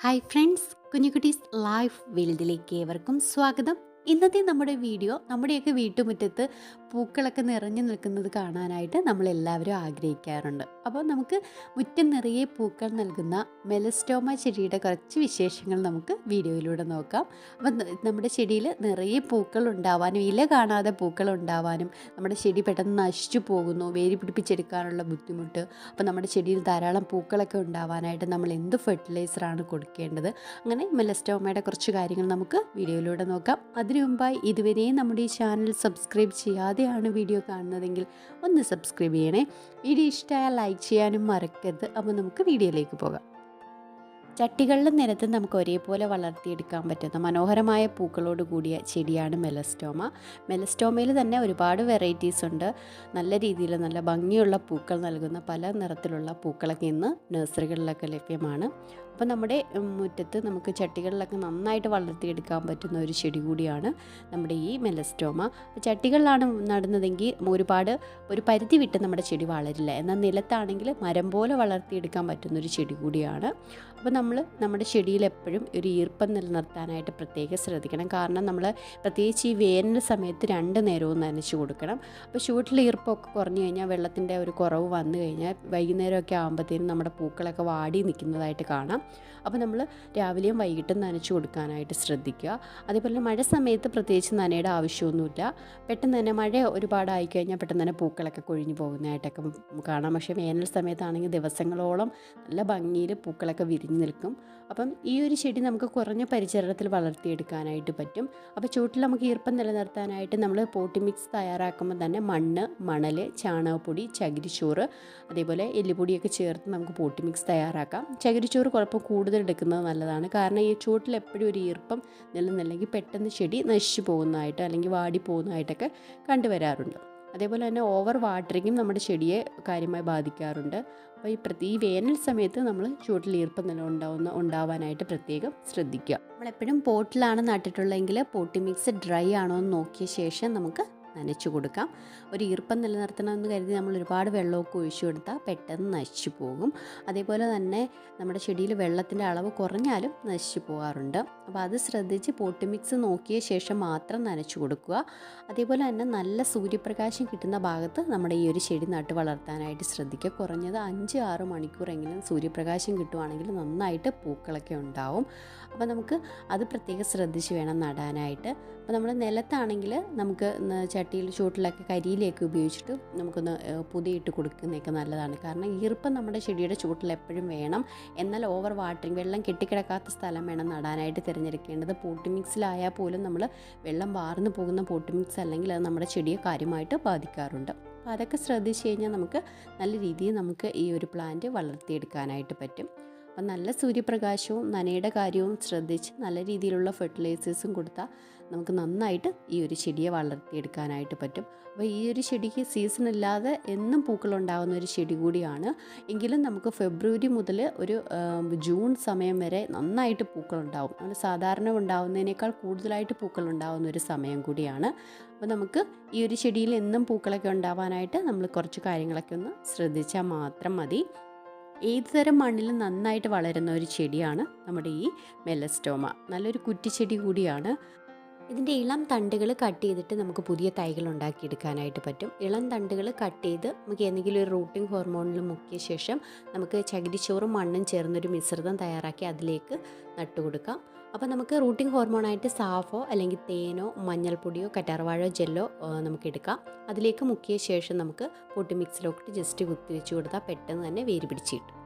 Hi friends കുഞ്ഞുകുട്ടീസ് life വേൾഡിലേക്ക് ഏവർക്കും സ്വാഗതം. ഇന്നത്തെ നമ്മുടെ വീഡിയോ നമ്മുടെയൊക്കെ വീട്ടുമുറ്റത്ത് പൂക്കളൊക്കെ നിറഞ്ഞു നിൽക്കുന്നത് കാണാനായിട്ട് നമ്മൾ എല്ലാവരും ആഗ്രഹിക്കാറുണ്ട്. അപ്പോൾ നമുക്ക് മുറ്റം നിറയെ പൂക്കൾ നൽകുന്ന മെലസ്റ്റോമ ചെടിയുടെ കുറച്ച് വിശേഷങ്ങൾ നമുക്ക് വീഡിയോയിലൂടെ നോക്കാം. അപ്പം നമ്മുടെ ചെടിയിൽ നിറയെ പൂക്കൾ ഉണ്ടാവാനും ഇല കാണാതെ പൂക്കൾ ഉണ്ടാവാനും നമ്മുടെ ചെടി പെട്ടെന്ന് നശിച്ചു പോകുന്നു വേര് പിടിപ്പിച്ചെടുക്കാനുള്ള ബുദ്ധിമുട്ട് അപ്പോൾ നമ്മുടെ ചെടിയിൽ ധാരാളം പൂക്കളൊക്കെ ഉണ്ടാവാനായിട്ട് നമ്മൾ എന്ത് ഫെർട്ടിലൈസറാണ് കൊടുക്കേണ്ടത്? അങ്ങനെ മെലസ്റ്റോമയുടെ കുറച്ച് കാര്യങ്ങൾ നമുക്ക് വീഡിയോയിലൂടെ നോക്കാം. അതിനു മുമ്പായി ഇതുവരെയും നമ്മുടെ ഈ ചാനൽ സബ്സ്ക്രൈബ് ചെയ്യാതെയാണ് വീഡിയോ കാണുന്നതെങ്കിൽ ഒന്ന് സബ്സ്ക്രൈബ് ചെയ്യണേ. വീഡിയോ ഇഷ്ടമായാൽ ലൈക്ക് ചെയ്യാനും മറക്കരുത്. അപ്പോൾ നമുക്ക് വീഡിയോയിലേക്ക് പോകാം. ചട്ടികളിലും നിരത്തും നമുക്ക് ഒരേപോലെ വളർത്തിയെടുക്കാൻ പറ്റുന്ന മനോഹരമായ പൂക്കളോട് കൂടിയ ചെടിയാണ് മെലസ്റ്റോമ. മെലസ്റ്റോമയിൽ തന്നെ ഒരുപാട് വെറൈറ്റീസ് ഉണ്ട്. നല്ല രീതിയിൽ നല്ല ഭംഗിയുള്ള പൂക്കൾ നൽകുന്ന പല നിറത്തിലുള്ള പൂക്കളൊക്കെ ഇന്ന് നഴ്സറികളിലൊക്കെ ലഭ്യമാണ്. അപ്പോൾ നമ്മുടെ മുറ്റത്ത് നമുക്ക് ചട്ടികളിലൊക്കെ നന്നായിട്ട് വളർത്തിയെടുക്കാൻ പറ്റുന്ന ഒരു ചെടി കൂടിയാണ് നമ്മുടെ ഈ മെലസ്റ്റോമ. ചട്ടികളിലാണ് നടുന്നതെങ്കിൽ ഒരുപാട് ഒരു പരിധി വിട്ട് നമ്മുടെ ചെടി വളരില്ല. എന്നാൽ നിലത്താണെങ്കിൽ മരം പോലെ വളർത്തിയെടുക്കാൻ പറ്റുന്ന ഒരു ചെടി കൂടിയാണ്. അപ്പോൾ നമ്മൾ നമ്മുടെ ചെടിയിൽ എപ്പോഴും ഒരു ഈർപ്പം നിലനിർത്താനായിട്ട് പ്രത്യേകം ശ്രദ്ധിക്കണം. കാരണം നമ്മൾ പ്രത്യേകിച്ച് ഈ വേനൽ സമയത്ത് രണ്ട് നേരവും നനച്ച് കൊടുക്കണം. അപ്പോൾ ചൂട്ടിൽ ഈർപ്പമൊക്കെ കുറഞ്ഞു കഴിഞ്ഞാൽ വെള്ളത്തിന്റെ ഒരു കുറവ് വന്നു കഴിഞ്ഞാൽ വൈകുന്നേരമൊക്കെ ആകുമ്പോഴത്തേനും നമ്മുടെ പൂക്കളൊക്കെ വാടി നിൽക്കുന്നതായിട്ട് കാണാം. അപ്പോൾ നമ്മൾ രാവിലെയും വൈകിട്ടും നനച്ചു കൊടുക്കാനായിട്ട് ശ്രദ്ധിക്കുക. അതേപോലെ മഴ സമയത്ത് പ്രത്യേകിച്ച് നനയുടെ ആവശ്യമൊന്നുമില്ല. പെട്ടെന്ന് തന്നെ മഴ ഒരുപാടായി കഴിഞ്ഞാൽ പെട്ടെന്ന് തന്നെ പൂക്കളൊക്കെ കൊഴിഞ്ഞു പോകുന്നതായിട്ടൊക്കെ കാണാം. പക്ഷേ വേനൽ സമയത്താണെങ്കിൽ ദിവസങ്ങളോളം നല്ല ഭംഗിയിൽ പൂക്കളൊക്കെ വിരിഞ്ഞു നിൽക്കും. അപ്പം ഈ ഒരു ചെടി നമുക്ക് കുറഞ്ഞ പരിചരണത്തിൽ വളർത്തിയെടുക്കാനായിട്ട് പറ്റും. അപ്പോൾ ചൂട്ടിൽ നമുക്ക് ഈർപ്പം നിലനിർത്താനായിട്ട് നമ്മൾ പോട്ടി മിക്സ് തയ്യാറാക്കുമ്പോൾ തന്നെ മണ്ണ് മണൽ ചാണകപ്പൊടി ചകിരിച്ചോറ് അതേപോലെ എല്ലുപൊടിയൊക്കെ ചേർത്ത് നമുക്ക് പോട്ടി മിക്സ് തയ്യാറാക്കാം. ചകിരിച്ചോറ് കുഴപ്പം കൂടുതൽ എടുക്കുന്നത് നല്ലതാണ്. കാരണം ഈ ചൂട്ടിൽ എപ്പോഴും ഒരു ഈർപ്പം നിലനില്ലെങ്കിൽ പെട്ടെന്ന് ചെടി നശിച്ചു പോകുന്നതായിട്ട് അല്ലെങ്കിൽ വാടി പോകുന്നതായിട്ടൊക്കെ കണ്ടുവരാറുണ്ട്. അതേപോലെ തന്നെ ഓവർ വാട്ടറിങ്ങും നമ്മുടെ ചെടിയെ കാര്യമായി ബാധിക്കാറുണ്ട്. അപ്പോൾ ഈ പ്രതി ഈ വേനൽ സമയത്ത് നമ്മൾ ചൂട്ടിൽ ഈർപ്പം നില ഉണ്ടാവുന്ന ഉണ്ടാവാനായിട്ട് പ്രത്യേകം ശ്രദ്ധിക്കുക. നമ്മളെപ്പോഴും പോട്ടിലാണ് നട്ടിട്ടുള്ളതെങ്കിൽ പോട്ടി മിക്സ് ഡ്രൈ ആണോ എന്ന് നോക്കിയ ശേഷം നമുക്ക് നനച്ചു കൊടുക്കാം. ഒരു ഈർപ്പം നിലനിർത്തണമെന്ന് കരുതി നമ്മൾ ഒരുപാട് വെള്ളമൊക്കെ ഒഴിച്ചു കൊടുത്താൽ പെട്ടെന്ന് നശിച്ചു പോകും. അതേപോലെ തന്നെ നമ്മുടെ ചെടിയിൽ വെള്ളത്തിന്റെ അളവ് കുറഞ്ഞാലും നശിച്ചു പോകാറുണ്ട്. അപ്പോൾ അത് ശ്രദ്ധിച്ച് പോട്ടി മിക്സ് നോക്കിയ ശേഷം മാത്രം നനച്ചു കൊടുക്കുക. അതേപോലെ തന്നെ നല്ല സൂര്യപ്രകാശം കിട്ടുന്ന ഭാഗത്ത് നമ്മുടെ ഈ ഒരു ചെടി നട്ട് വളർത്താനായിട്ട് ശ്രദ്ധിക്കുക. കുറഞ്ഞത് അഞ്ച് ആറ് മണിക്കൂറെങ്കിലും സൂര്യപ്രകാശം കിട്ടുവാണെങ്കിൽ നന്നായിട്ട് പൂക്കളൊക്കെ ഉണ്ടാവും. അപ്പോൾ നമുക്ക് അത് പ്രത്യേകം ശ്രദ്ധിച്ച് വേണം നടാനായിട്ട്. അപ്പോൾ നമ്മൾ നിലത്താണെങ്കിൽ നമുക്ക് ചട്ടിയിൽ ചൂട്ടിലൊക്കെ കരിയിലേക്ക് ഉപയോഗിച്ചിട്ട് നമുക്കൊന്ന് പുതിയിട്ട് കൊടുക്കുന്നതൊക്കെ നല്ലതാണ്. കാരണം ഈർപ്പം നമ്മുടെ ചെടിയുടെ ചൂട്ടിൽ എപ്പോഴും വേണം. എന്നാൽ ഓവർ വാട്ടറിങ് വെള്ളം കെട്ടിക്കിടക്കാത്ത സ്ഥലം വേണം നടാനായിട്ട് തിരഞ്ഞെടുക്കേണ്ടത്. പോട്ടി മിക്സിലായാൽ പോലും നമ്മൾ വെള്ളം വാർന്നു പോകുന്ന പോട്ടി മിക്സ് അല്ലെങ്കിൽ അത് നമ്മുടെ ചെടിയെ കാര്യമായിട്ട് ബാധിക്കാറുണ്ട്. അപ്പോൾ അതൊക്കെ ശ്രദ്ധിച്ച് കഴിഞ്ഞാൽ നമുക്ക് നല്ല രീതിയിൽ നമുക്ക് ഈ ഒരു പ്ലാന്റ് വളർത്തിയെടുക്കാനായിട്ട് പറ്റും. അപ്പം നല്ല സൂര്യപ്രകാശവും നനയുടെ കാര്യവും ശ്രദ്ധിച്ച് നല്ല രീതിയിലുള്ള ഫെർട്ടിലൈസേഴ്സും കൊടുത്താൽ നമുക്ക് നന്നായിട്ട് ഈ ഒരു ചെടിയെ വളർത്തിയെടുക്കാനായിട്ട് പറ്റും. അപ്പോൾ ഈ ഒരു ചെടിക്ക് സീസൺ ഇല്ലാതെ എന്നും പൂക്കളുണ്ടാകുന്ന ഒരു ചെടി കൂടിയാണ്. എങ്കിലും നമുക്ക് ഫെബ്രുവരി മുതൽ ഒരു ജൂൺ സമയം വരെ നന്നായിട്ട് പൂക്കളുണ്ടാവും. നമ്മൾ സാധാരണ ഉണ്ടാവുന്നതിനേക്കാൾ കൂടുതലായിട്ട് പൂക്കളുണ്ടാകുന്ന ഒരു സമയം കൂടിയാണ്. അപ്പോൾ നമുക്ക് ഈ ഒരു ചെടിയിൽ എന്നും പൂക്കളൊക്കെ ഉണ്ടാവാനായിട്ട് നമ്മൾ കുറച്ച് കാര്യങ്ങളൊക്കെ ഒന്ന് ശ്രദ്ധിച്ചാൽ മാത്രം മതി. ഏത് തരം മണ്ണിലും നന്നായിട്ട് വളരുന്ന ഒരു ചെടിയാണ് നമ്മുടെ ഈ മെലസ്റ്റോമ. നല്ലൊരു കുറ്റിച്ചെടി കൂടിയാണ്. ഇതിന്റെ ഇളം തണ്ടുകൾ കട്ട് ചെയ്തിട്ട് നമുക്ക് പുതിയ തൈകൾ ഉണ്ടാക്കിയെടുക്കാനായിട്ട് പറ്റും. ഇളം തണ്ടുകൾ കട്ട് ചെയ്ത് നമുക്ക് എന്തെങ്കിലും ഒരു റൂട്ടിംഗ് ഹോർമോണിൽ മുക്കിയ ശേഷം നമുക്ക് ചകിരിച്ചോറും മണ്ണും ചേർന്നൊരു മിശ്രിതം തയ്യാറാക്കി അതിലേക്ക് നട്ടുകൊടുക്കാം അപ്പോൾ നമുക്ക് റൂട്ടിംഗ് ഹോർമോണായിട്ട് സാഫോ അല്ലെങ്കിൽ തേനോ മഞ്ഞൾപ്പൊടിയോ കറ്റാർവാഴോ ജെല്ലോ നമുക്ക് എടുക്കാം. അതിലേക്ക് മുക്കിയ ശേഷം നമുക്ക് പൊട്ടി മിക്സിലോട്ട് ജസ്റ്റ് കുത്തിവെച്ച് കൊടുത്താൽ പെട്ടെന്ന് തന്നെ വേര് പിടിച്ച് കിട്ടും.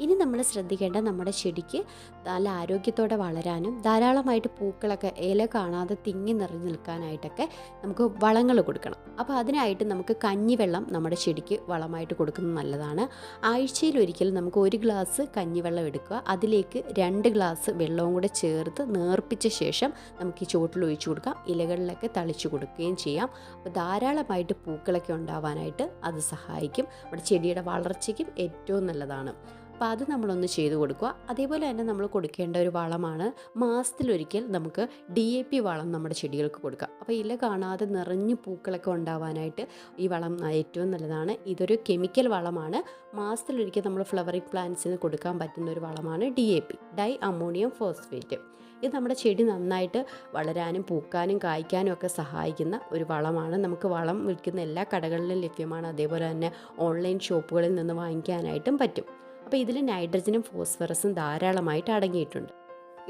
ഇനി നമ്മൾ ശ്രദ്ധിക്കേണ്ട നമ്മുടെ ചെടിക്ക് നല്ല ആരോഗ്യത്തോടെ വളരാനും ധാരാളമായിട്ട് പൂക്കളൊക്കെ ഇല കാണാതെ തിങ്ങി നിറഞ്ഞു നിൽക്കാനായിട്ടൊക്കെ നമുക്ക് വളങ്ങൾ കൊടുക്കണം. അപ്പോൾ അതിനായിട്ട് നമുക്ക് കഞ്ഞിവെള്ളം നമ്മുടെ ചെടിക്ക് വളമായിട്ട് കൊടുക്കുന്നത് നല്ലതാണ്. ആഴ്ചയിൽ ഒരിക്കൽ നമുക്ക് ഒരു ഗ്ലാസ് കഞ്ഞിവെള്ളം എടുക്കുക. അതിലേക്ക് രണ്ട് ഗ്ലാസ് വെള്ളവും കൂടെ ചേർത്ത് നേർപ്പിച്ച ശേഷം നമുക്ക് ഈ ചുവട്ടിൽ ഒഴിച്ചു കൊടുക്കാം. ഇലകളിലൊക്കെ തളിച്ചു കൊടുക്കുകയും ചെയ്യാം. അപ്പോൾ ധാരാളമായിട്ട് പൂക്കളൊക്കെ ഉണ്ടാവാനായിട്ട് അത് സഹായിക്കും. നമ്മുടെ ചെടിയുടെ വളർച്ചയ്ക്കും ഏറ്റവും നല്ലതാണ്. അപ്പോൾ അത് നമ്മളൊന്ന് ചെയ്ത് കൊടുക്കുക. അതേപോലെ തന്നെ നമ്മൾ കൊടുക്കേണ്ട ഒരു വളമാണ് മാസത്തിലൊരിക്കൽ നമുക്ക് ഡി എ പി വളം നമ്മുടെ ചെടികൾക്ക് കൊടുക്കുക. അപ്പോൾ ഇല കാണാതെ നിറഞ്ഞ് പൂക്കളൊക്കെ ഉണ്ടാവാനായിട്ട് ഈ വളം ഏറ്റവും നല്ലതാണ്. ഇതൊരു കെമിക്കൽ വളമാണ്. മാസത്തിലൊരിക്കൽ നമ്മൾ ഫ്ലവറിങ് പ്ലാന്റ്സിന് കൊടുക്കാൻ പറ്റുന്ന ഒരു വളമാണ് D A P di ammonium phosphate. ഇത് നമ്മുടെ ചെടി നന്നായിട്ട് വളരാനും പൂക്കാനും കായ്ക്കാനും ഒക്കെ സഹായിക്കുന്ന ഒരു വളമാണ്. നമുക്ക് വളം വിൽക്കുന്ന എല്ലാ കടകളിലും ലഭ്യമാണ്. അതേപോലെ തന്നെ ഓൺലൈൻ ഷോപ്പുകളിൽ നിന്ന് വാങ്ങിക്കാനായിട്ടും പറ്റും. അപ്പോൾ ഇതിൽ നൈട്രജനും ഫോസ്ഫറസും ധാരാളമായിട്ട് അടങ്ങിയിട്ടുണ്ട്.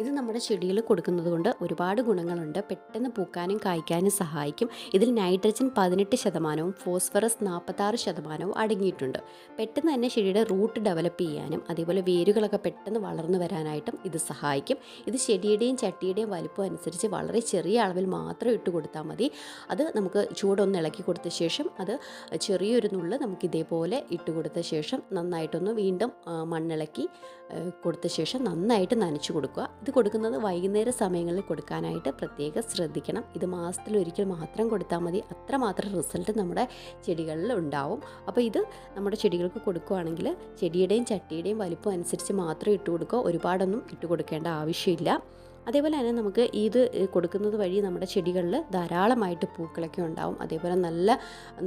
ഇത് നമ്മുടെ ചെടിയിൽ കൊടുക്കുന്നത് കൊണ്ട് ഒരുപാട് ഗുണങ്ങളുണ്ട്. പെട്ടെന്ന് പൂക്കാനും കായ്ക്കാനും സഹായിക്കും. ഇതിൽ നൈട്രജൻ പതിനെട്ട് ശതമാനവും ഫോസ്ഫറസ് നാൽപ്പത്താറ് ശതമാനവും അടങ്ങിയിട്ടുണ്ട്. പെട്ടെന്ന് തന്നെ ചെടിയുടെ റൂട്ട് ഡെവലപ്പ് ചെയ്യാനും അതേപോലെ വേരുകളൊക്കെ പെട്ടെന്ന് വളർന്നു വരാനായിട്ടും ഇത് സഹായിക്കും. ഇത് ചെടിയുടെയും ചട്ടിയുടെയും വലുപ്പം അനുസരിച്ച് വളരെ ചെറിയ അളവിൽ മാത്രം ഇട്ട് കൊടുത്താൽ മതി. അത് നമുക്ക് ചൂടൊന്ന് ഇളക്കി കൊടുത്ത ശേഷം അത് ചെറിയൊരു നുള്ള് നമുക്ക് ഇതേപോലെ ഇട്ട് കൊടുത്ത ശേഷം നന്നായിട്ടൊന്ന് വീണ്ടും മണ്ണിളക്കി കൊടുത്ത ശേഷം നന്നായിട്ട് നനച്ചു കൊടുക്കുക. ഇത് കൊടുക്കുന്നത് വൈകുന്നേര സമയങ്ങളിൽ കൊടുക്കാനായിട്ട് പ്രത്യേകം ശ്രദ്ധിക്കണം. ഇത് മാസത്തിൽ ഒരിക്കൽ മാത്രം കൊടുത്താൽ മതി. അത്രമാത്രം റിസൾട്ട് നമ്മുടെ ചെടികളിൽ ഉണ്ടാവും. അപ്പോൾ ഇത് നമ്മുടെ ചെടികൾക്ക് കൊടുക്കുകയാണെങ്കിൽ ചെടിയുടെയും ചട്ടിയുടെയും വലിപ്പം അനുസരിച്ച് മാത്രം ഇട്ട് കൊടുക്കുക ഒരുപാടൊന്നും ഇട്ട് കൊടുക്കേണ്ട ആവശ്യമില്ല. അതേപോലെ തന്നെ നമുക്ക് ഇത് കൊടുക്കുന്നത് വഴി നമ്മുടെ ചെടികളിൽ ധാരാളമായിട്ട് പൂക്കളൊക്കെ ഉണ്ടാവും. അതേപോലെ നല്ല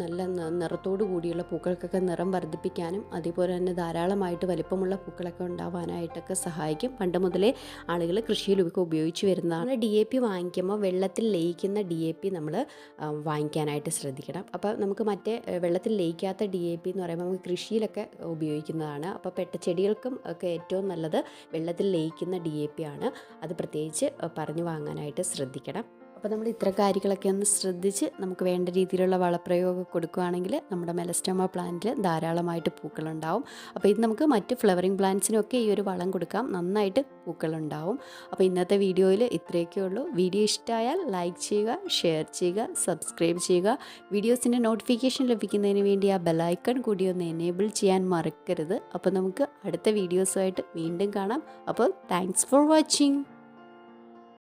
നല്ല നിറത്തോടു കൂടിയുള്ള പൂക്കൾക്കൊക്കെ നിറം വർദ്ധിപ്പിക്കാനും അതേപോലെ തന്നെ ധാരാളമായിട്ട് വലിപ്പമുള്ള പൂക്കളൊക്കെ ഉണ്ടാവാനായിട്ടൊക്കെ സഹായിക്കും. പണ്ട് മുതലേ ആളുകൾ കൃഷിയിലൊക്കെ ഉപയോഗിച്ച് വരുന്നതാണ്. ഡി എ പി വാങ്ങിക്കുമ്പോൾ വെള്ളത്തിൽ ലയിക്കുന്ന ഡി എ പി നമ്മൾ വാങ്ങിക്കാനായിട്ട് ശ്രദ്ധിക്കണം. അപ്പോൾ നമുക്ക് മറ്റേ വെള്ളത്തിൽ ലയിക്കാത്ത ഡി എ പി എന്ന് പറയുമ്പോൾ നമുക്ക് കൃഷിയിലൊക്കെ ഉപയോഗിക്കുന്നതാണ്. അപ്പോൾ പെട്ട ചെടികൾക്കും ഒക്കെ ഏറ്റവും നല്ലത് വെള്ളത്തിൽ ലയിക്കുന്ന ഡി എ പി ആണ്. അത് പ്രത്യേകിച്ച് ആ, പറഞ്ഞു വാങ്ങാനായിട്ട് ശ്രദ്ധിക്കണം. അപ്പോൾ നമ്മൾ ഇത്ര കാര്യങ്ങളൊക്കെ ഒന്ന് ശ്രദ്ധിച്ച് നമുക്ക് വേണ്ട രീതിയിലുള്ള വളപ്രയോഗം കൊടുക്കുകയാണെങ്കിൽ നമ്മുടെ മെലസ്റ്റോമ പ്ലാന്റിൽ ധാരാളമായിട്ട് പൂക്കളുണ്ടാവും. അപ്പോൾ ഇത് നമുക്ക് മറ്റ് ഫ്ലവറിങ് പ്ലാന്റ്സിനൊക്കെ ഈ ഒരു വളം കൊടുക്കാം. നന്നായിട്ട് പൂക്കളുണ്ടാവും. അപ്പോൾ ഇന്നത്തെ വീഡിയോയിൽ ഇത്രയൊക്കെ ഉള്ളൂ. വീഡിയോ ഇഷ്ടമായാൽ ലൈക്ക് ചെയ്യുക ഷെയർ ചെയ്യുക സബ്സ്ക്രൈബ് ചെയ്യുക. വീഡിയോസിന്റെ നോട്ടിഫിക്കേഷൻ ലഭിക്കുന്നതിന് വേണ്ടി ആ ബെലൈക്കൺ കൂടി ഒന്ന് എനേബിൾ ചെയ്യാൻ മറക്കരുത്. അപ്പോൾ നമുക്ക് അടുത്ത വീഡിയോസുമായിട്ട് വീണ്ടും കാണാം. അപ്പോൾ താങ്ക്സ് ഫോർ വാച്ചിങ്.